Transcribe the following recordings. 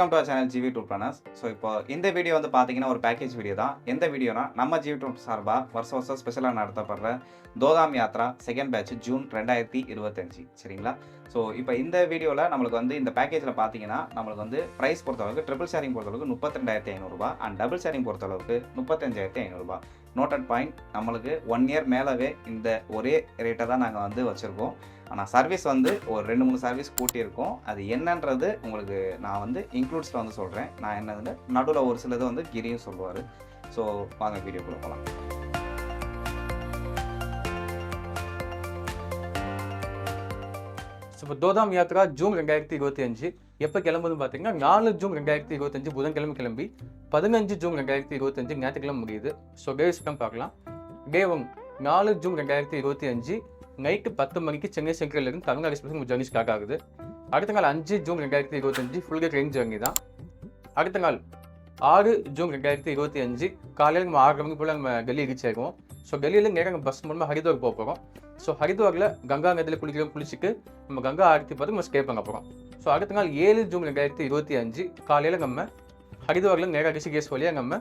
Welcome to channel GV two planners so இப்போ இந்த video வந்து பார்த்தீங்கன்னா ஒரு பேக்கேஜ் வீடியோ தான். எந்த வீடியோனா நம்ம ஜிவி டூ சார்பாக வருஷம் வருஷம் ஸ்பெஷலாக நடத்தப்படுற தோதாம் யாத்ரா செகண்ட் பேட்ச் ஜூன் ரெண்டாயிரத்தி இருபத்தஞ்சு. சரிங்களா? ஸோ இப்போ இந்த வீடியோவில் நம்மளுக்கு வந்து இந்த பேக்கேஜில் பார்த்தீங்கன்னா நம்மளுக்கு வந்து ப்ரைஸ் பொறுத்தளவுக்கு ட்ரிபிள் ஷேரிங் பொறுத்தளவுக்கு முப்பத்திரெண்டாயிரத்தி ஐநூறுரூபா அண்ட் டபுள் ஷேரிங் பொறுத்தளவுக்கு முப்பத்தஞ்சாயிரத்தி ஐநூறுரூபா நோட்டட் பாயிண்ட் நம்மளுக்கு ஒன் இயர் மேலவே இந்த ஒரே ரேட்டை தான் நாங்கள் வந்து வச்சுருக்கோம். ஆனால் சர்வீஸ் வந்து ஒரு ரெண்டு மூணு சர்வீஸ் கூட்டியிருக்கோம். அது என்னன்றது உங்களுக்கு நான் வந்து இன்க்ளூட்ஸில் வந்து சொல்கிறேன் நான் என்னதுன்னு நடுவில் ஒரு சிலது வந்து கிரியும் சொல்லுவார். ஸோ வாங்க வீடியோக்குள்ளே போகலாம் புத்தோதாம் இப்போ தோதாம் யாத்ரா ஜூன் ரெண்டாயிரத்தி இருபத்தி அஞ்சு. எப்போ கிளம்புதுன்னு பார்த்தீங்கன்னா நாலு ஜூன் ரெண்டாயிரத்தி இருபத்தஞ்சு புதன்கிழமை கிளம்பி பதினஞ்சு ஜூன் ரெண்டாயிரத்தி இருபத்தஞ்சு ஞாயிற்றுக்கிழமை முடியுது. ஸோ டேஸ் பார்க்கலாம். டே ஒன் நாலு ஜூன் ரெண்டாயிரத்தி இருபத்தி அஞ்சு நைட்டு பத்து மணிக்கு சென்னை சென்ட்ரல்லேருந்து தமிழ்நாடு எக்ஸ்பிரஸ் ஜர்னி ஸ்டார்ட் ஆகுது. அடுத்த நாள் அஞ்சு ஜூன் ரெண்டாயிரத்தி இருபத்தஞ்சு ஃபுல் டே ட்ரெயின் ஜர்னி தான். அடுத்த நாள் ஆறு ஜூன் ரெண்டாயிரத்தி இருபத்தி அஞ்சு காலையில் நம்ம ஆறு மணிக்கு போல் நம்ம டெல்லி ரீச் ஆகிடுவோம் ஸோ டெல்லியில் நேராக பஸ் மூலமாக ஹரித்வார் போக போகிறோம் ஸோ ஹரித்வாரில் கங்கா நதியில் குளிக்கிறோம் குளிச்சுட்டு நம்ம கங்கா ஆரத்தி பார்த்து நம்ம ஸ்டே பண்ண போகிறோம் ஸோ அடுத்த நாள் ஏழு ஜூன் ரெண்டாயிரத்தி இருபத்தி அஞ்சு காலையில் நம்ம ஹரித்வாரில் நேராக ரிஷிகேஷ் வழியாக நம்ம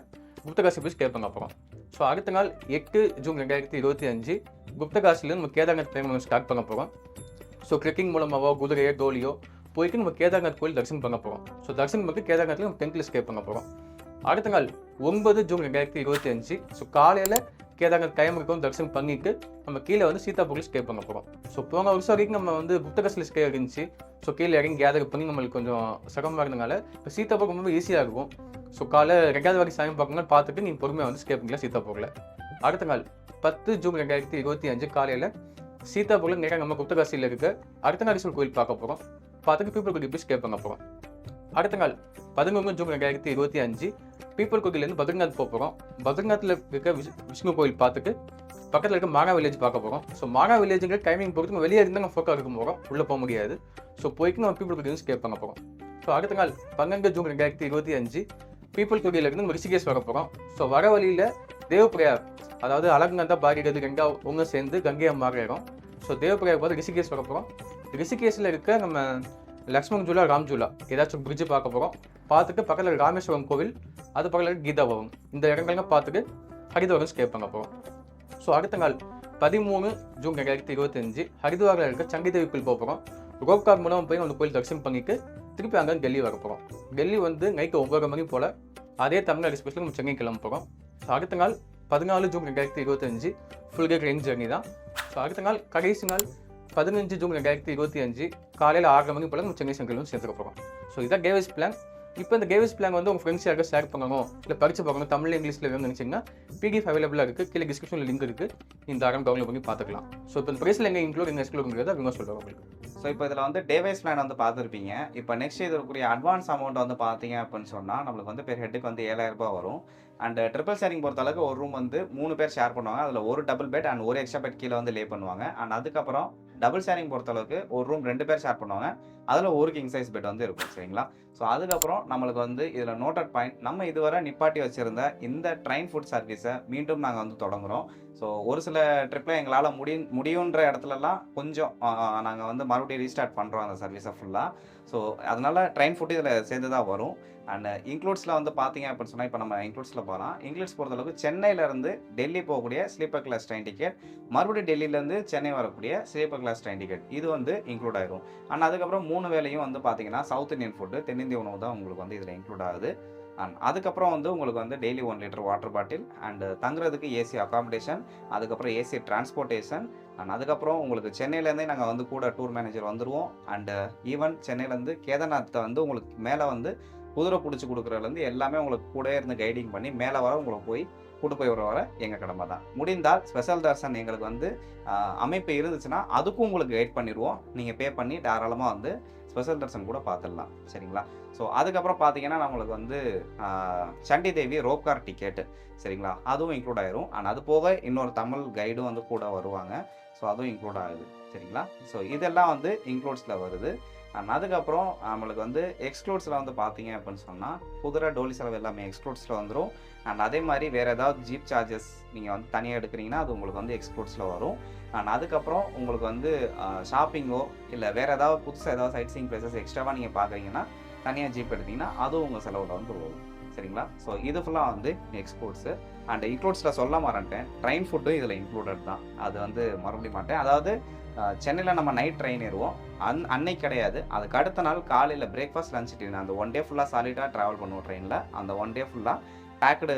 குப்தகாசி போய் ஸ்டே பண்ண போகிறோம் ஸோ அடுத்த நாள் எட்டு ஜூன் ரெண்டாயிரத்தி இருபத்தி அஞ்சு குப்தகாசியில் நம்ம கேதார்நாத் பயணம் நம்ம ஸ்டார்ட் பண்ண போகிறோம் ஸோ ட்ரெக்கிங் மூலமாகவோ குதிரையோ டோலியோ போயிட்டு நம்ம கேதார்நாத் கோயில் தரிசனம் பண்ண போகிறோம் ஸோ தரிசனம் பண்ணி கேதார்நாத்தில் நம்ம டென்த்தில் ஸ்டே பண்ண போகிறோம் அடுத்த நாள் ஒன்பது ஜூன் ரெண்டாயிரத்தி இருபத்தி அஞ்சு ஸோ காலையில் கேதார்நாத் கைமுகம் தரிசனம் பண்ணிட்டு நம்ம கீழே வந்து சீதாபூரில் ஸ்டே பண்ண போகிறோம் ஸோ போன வருஷம் வரைக்கும் நம்ம வந்து புத்தகசில் ஸ்டே இருந்துச்சு. ஸோ கீழே இறங்கி கேதர் பண்ணி நம்மளுக்கு கொஞ்சம் சிரமமாக இருந்தனால இப்போ சீதாபூர் ரொம்ப ஈஸியாக இருக்கும். ஸோ காலை ரெண்டாவது வரைக்கும் சாயம் பார்க்கணும் பார்த்துட்டு நீங்கள் பொறுமையாக வந்து ஸ்டே பண்ணிக்கலாம் சீதாபூரில் அடுத்த நாள் பத்து ஜூன் ரெண்டாயிரத்தி இருபத்தி அஞ்சு காலையில் சீதாபூரில் நேராக நம்ம குப்தகாசியில் இருக்க அர்த்தநாரீஸ்வரர் கோயில் பார்க்க போகிறோம் பார்த்துட்டு பீப்புள் கோயில் போய் ஸ்டே பண்ண போகிறோம் அடுத்த நாள் பதினொன்று ஜூன் ரெண்டாயிரத்தி இருபத்தி அஞ்சு பீப்பர் கோயிலேருந்து பத்ரிநாத் போக போகிறோம் பத்ரிநாத்தில் இருக்க விஷ் விஷ்ணு கோயில் பார்த்துட்டு பக்கத்தில் இருக்க மானா வில்லேஜ் பார்க்க போகிறோம் ஸோ மானா வில்லேஜுங்கிற டைமிங் பொறுத்து வெளியே இருந்தாங்க நம்ம ஃபோக்கா இருக்க போகிறோம் உள்ளே போக முடியாது. ஸோ போய்க்கு நம்ம பீப்புள் கோயில் ஸ்டே பண்ண போகிறோம் ஸோ அடுத்த நாள் பன்னெண்டு ஜூன் ரெண்டாயிரத்தி இருபத்தி அஞ்சு பீப்புள் கோயிலேருந்து நம்ம ரிஷிகேஷ் வர போகிறோம் ஸோ வர வழியில் தேவப்பிரயார் அதாவது அழகுநாதா பாரிகது கங்கா ஒன்று சேர்ந்து கங்கையை மாறிடும் ஸோ தேவப்பிரயார் பார்த்து ரிஷிகேஷ் வர போகிறோம் ரிஷிகேஷில் இருக்க நம்ம லக்ஷ்மண் ஜூலா ராம் ஜூலா ஏதாச்சும் பிரிட்ஜு பார்க்க போகிறோம் பார்த்துட்டு பக்கத்தில் ராமேஸ்வரம் கோவில் அது பக்கத்தில் கீதா பவன் இந்த இடங்கள்லாம் பார்த்துட்டு ஹரித்வாரம் கேட்பாங்க அப்போ ஸோ அடுத்த நாள் பதிமூணு ஜூன் ரெண்டாயிரத்தி இருபத்தஞ்சு ஹரித்வாரில் இருக்க சங்கீதேவி கோயில் போக போகிறோம் ரோப்கார் மூலம் போய் அந்த கோயில் தரிசனம் பண்ணிட்டு திருப்பி அங்கே டெல்லி வர போகிறோம் டெல்லி வந்து நைட்டு ஒன்பது மணி போல் அதே தமிழ்நாடு எக்ஸ்பிரஸில் நம்ம சென்னை கிளம்ப போகிறோம் ஸோ அடுத்த நாள் பதினாலு ஜூன் ரெண்டாயிரத்தி இருபத்தஞ்சு ஃபுல் டே ட்ரெயின் ஜேர்னி தான். ஸோ அடுத்த நாள் கடைசி நாள் பதினஞ்சு ஜூன் ரெண்டாயிரத்தி இருபத்தி அஞ்சு காலையில் ஆறு மணி போல் நம்ம சென்னை சென்ட்ரல் வந்து சேர்த்துக்க போகிறோம் ஸோ இதான் கேவேஸ் பிளான் இப்போ இந்த கேவிஸ் பிளான் வந்து உங்கள் ஃப்ரெண்ட்ஸ் யாருக்கும் ஷேர் பண்ணணும் இல்லை படிச்சு பார்க்கணும் தமிழ் இங்கிலீஷில் வேணும்னு நினச்சிங்கன்னா பிடிஎஃப் அவைலபிளாக இருக்குது கீழே டிஸ்கிரிப்ஷனில் லிங்க் இருக்குது இந்த ஆரம் டவுன்லோட் பண்ணி பார்த்துக்கலாம். ஸோ இப்போ இந்த ப்ரைஸில் எங்கே இன்க்ளூட் எங்கே எக்ஸ்க்ளூட் அவங்க சொல்லுவாங்க உங்களுக்கு. ஸோ இப்போ இதில் வந்து டேவைஸ் பிளான் வந்து பார்த்துருப்பீங்க. இப்போ நெக்ஸ்ட் இதற்குரிய அட்வான்ஸ் அமௌண்ட் வந்து பார்த்தீங்க அப்படின்னு சொன்னால் நம்மளுக்கு வந்து பெர் ஹெட்டுக்கு வந்து ஏழாயிரம் ரூபாய் வரும். அண்ட் ட்ரிபிள் ஷேரிங் பொறுத்த அளவுக்கு ஒரு ரூம் வந்து மூணு பேர் ஷேர் பண்ணுவாங்க. அதில் ஒரு டபுள் பெட் அண்ட் ஒரு எக்ஸ்ட்ரா பெட் கீழே வந்து லே பண்ணுவாங்க. அண்ட் அதுக்கப்புறம் டபுள் ஷேரிங் பொறுத்த அளவுக்கு ஒரு ரூம் ரெண்டு பேர் ஷேர் பண்ணுவாங்க. அதில் ஒரு கிங் சைஸ் பெட் வந்து இருக்கும் சரிங்களா? ஸோ அதுக்கப்புறம் நம்மளுக்கு வந்து இதில் நோட்டட் பாயிண்ட் நம்ம இதுவரை நிப்பாட்டி வச்சுருந்த இந்த ட்ரெயின் ஃபுட் சர்வீஸை மீண்டும் நாங்கள் வந்து தொடங்குறோம். ஸோ ஒரு சில ட்ரிப்பில் எங்களால் முடி முடியுன்ற இடத்துலலாம் கொஞ்சம் நாங்கள் வந்து மறுபடியும் ரீஸ்டார்ட் பண்ணுறோம் அந்த சர்வீஸை ஃபுல்லாக ஸோ அதனால் ட்ரெயின் ஃபுட்டு இதில் சேர்ந்து தான் வரும். அண்ட் இன்க்ளூட்ஸில் வந்து பார்த்தீங்க அப்படின்னு சொன்னால் இப்போ நம்ம இன்க்ளூட்ஸில் போகலாம் இன்க்ளூட்ஸ் பொறுத்தளவுக்கு சென்னையிலேருந்து டெல்லி போகக்கூடிய ஸ்லீப்பர் கிளாஸ் ட்ரெயின் டிக்கெட் மறுபடியும் டெல்லியிலேருந்து சென்னை வரக்கூடிய ஸ்லீப்பர் கிளாஸ் ட்ரெயின் டிக்கெட் இது வந்து இன்க்ளூட் ஆகிரும் அண்ட் அதுக்கப்புறம் மூணு வேலையும் வந்து பார்த்தீங்கன்னா சவுத் இந்தியன் ஃபுட்டு தென்னிந்திய உணவு தான் உங்களுக்கு வந்து இதில் இன்க்ளூட் ஆகுது. அண்ட் அதுக்கப்புறம் வந்து உங்களுக்கு வந்து daily one litre water bottle and தங்குறதுக்கு ஏசி அகாமடேஷன் அதுக்கப்புறம் ஏசி டிரான்ஸ்போர்ட்டேஷன் அண்ட் அதுக்கப்புறம் உங்களுக்கு சென்னையிலேருந்தே நாங்கள் வந்து கூட டூர் மேனேஜர் வந்துடுவோம் அண்டு ஈவன் சென்னையிலேருந்து கேதார்நாத்தை வந்து உங்களுக்கு மேலே வந்து குதிரை பிடிச்சி கொடுக்குறதுலேருந்து எல்லாமே உங்களுக்கு கூட இருந்து கைடிங் பண்ணி மேலே வர உங்களுக்கு போய் கூட்டு போய் வர வர எங்கள் கடமை தான். முடிந்தால் ஸ்பெஷல் தர்சன் எங்களுக்கு வந்து அமைப்பு இருந்துச்சுன்னா அதுக்கும் உங்களுக்கு கைட் பண்ணிடுவோம். நீங்கள் பே பண்ணி தாராளமாக வந்து ஸ்பெஷல் தர்சன் கூட பார்த்துடலாம். சரிங்களா? ஸோ அதுக்கப்புறம் பார்த்தீங்கன்னா நம்மளுக்கு வந்து சண்டி தேவி ரோப்கார் டிக்கெட்டு சரிங்களா? அதுவும் இன்க்ளூட் ஆயிரும். ஆனால் அது போக இன்னொரு தமிழ் கைடும் வந்து கூட வருவாங்க. ஸோ அதுவும் இன்க்ளூட் ஆகுது சரிங்களா? ஸோ இதெல்லாம் வந்து இன்க்ளூட்ஸில் வருது. அண்ட் அதுக்கப்புறம் நம்மளுக்கு வந்து எக்ஸ்க்ளூட்ஸில் வந்து பார்த்தீங்க அப்படின்னு சொன்னால் குதிரை டோலி செலவு எல்லாமே எக்ஸ்க்ளூட்ஸில் வந்துடும் அண்ட் அதே மாதிரி வேறு ஏதாவது ஜீப் சார்ஜஸ் நீங்கள் வந்து தனியாக எடுக்கிறீங்கன்னா அது உங்களுக்கு வந்து எக்ஸ்க்ளூட்ஸில் வரும். அண்ட் அதுக்கப்புறம் உங்களுக்கு வந்து ஷாப்பிங்கோ இல்லை வேறு ஏதாவது புதுசாக ஏதாவது சைட் சீங் பிளேசஸ் எக்ஸ்ட்ராவாக நீங்கள் பார்க்குறீங்கன்னா தனியாக ஜீப் எடுத்தீங்கன்னா அதுவும் உங்கள் செலவில் வந்து வரும் சரிங்களா? ஸோ இது ஃபுல்லாக வந்து எக்ஸ்போர்ட்ஸு அண்ட் இன்க்ளூட்ஸில் சொல்ல மறந்துட்டேன் ட்ரெயின் ஃபுட்டும் இதில் இன்க்ளூடட் தான். அது வந்து மறுபடியும் மாட்டேன். அதாவது சென்னையில் நம்ம நைட் ட்ரெயின் ஏறுவோம். அந் அன்னைக்கு கிடையாது. அதுக்கு அடுத்த நாள் காலையில் பிரேக்ஃபாஸ்ட் லஞ்ச் டின்னர் அந்த ஒன் டே ஃபுல்லாக சாலிடாக ட்ராவல் பண்ணுவோம் ட்ரெயினில் அந்த ஒன் டே ஃபுல்லாக பேக்கடு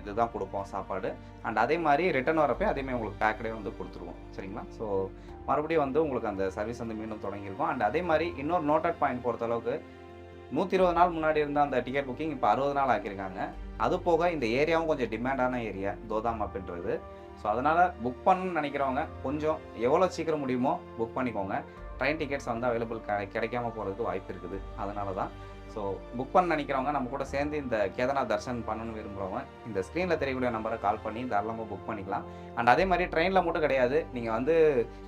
இதுதான் கொடுப்போம் சாப்பாடு. அண்ட் அதே மாதிரி ரிட்டர்ன் வரப்போ அதேமாதிரி உங்களுக்கு பேக்கடே வந்து கொடுத்துருவோம். சரிங்களா? ஸோ மறுபடியும் வந்து உங்களுக்கு அந்த சர்வீஸ் வந்து மீண்டும் தொடங்கியிருக்கும். அண்ட் அதே மாதிரி இன்னொரு நோட்டட் பாயிண்ட் பொறுத்தளவுக்கு நூற்றி இருபது நாள் முன்னாடி இருந்த அந்த டிக்கெட் புக்கிங் இப்போ அறுபது நாள் ஆக்கியிருக்காங்க. அது போக இந்த ஏரியாவும் கொஞ்சம் டிமாண்டான ஏரியா தோதாம் அப்படின்றது. ஸோ அதனால் புக் பண்ணணும்னு நினைக்கிறவங்க கொஞ்சம் எவ்வளோ சீக்கிரம் முடியுமோ புக் பண்ணிக்கோங்க. ட்ரெயின் டிக்கெட்ஸ் வந்து அவைலபிள் கிடைக்காம போகிறதுக்கு வாய்ப்பு இருக்குது. அதனால தான் ஸோ புக் பண்ண நினைக்கிறவங்க நம்ம கூட சேர்ந்து இந்த கேதார்நாத் தர்ஷன் பண்ணணும்னு விரும்புகிறவங்க இந்த ஸ்க்ரீனில் தெரியக்கூடிய நம்பரை கால் பண்ணி தாராளமாக புக் பண்ணிக்கலாம். அண்ட் அதே மாதிரி ட்ரெயினில் மட்டும் கிடையாது நீங்கள் வந்து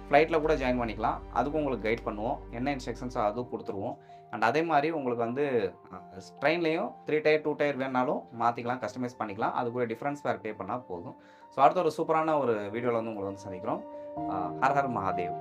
ஃப்ளைட்டில் கூட ஜாயின் பண்ணிக்கலாம். அதுக்கும் உங்களுக்கு கைட் பண்ணுவோம். என்ன இன்ஸ்ட்ரக்ஷன்ஸோ அதுவும் கொடுத்துருவோம். அண்ட் அதே மாதிரி உங்களுக்கு வந்து ட்ரெயின்லேயும் த்ரீ டயர் டூ டயர் வேணாலும் மாற்றிக்கலாம் கஸ்டமைஸ் பண்ணிக்கலாம். அது கூட டிஃப்ரென்ஸ் வேறு பே பண்ணால் போதும். ஸோ அடுத்த ஒரு சூப்பரான ஒரு வீடியோவில் வந்து உங்களை வந்து சந்திக்கிறோம். ஹர் ஹர் மகாதேவ்.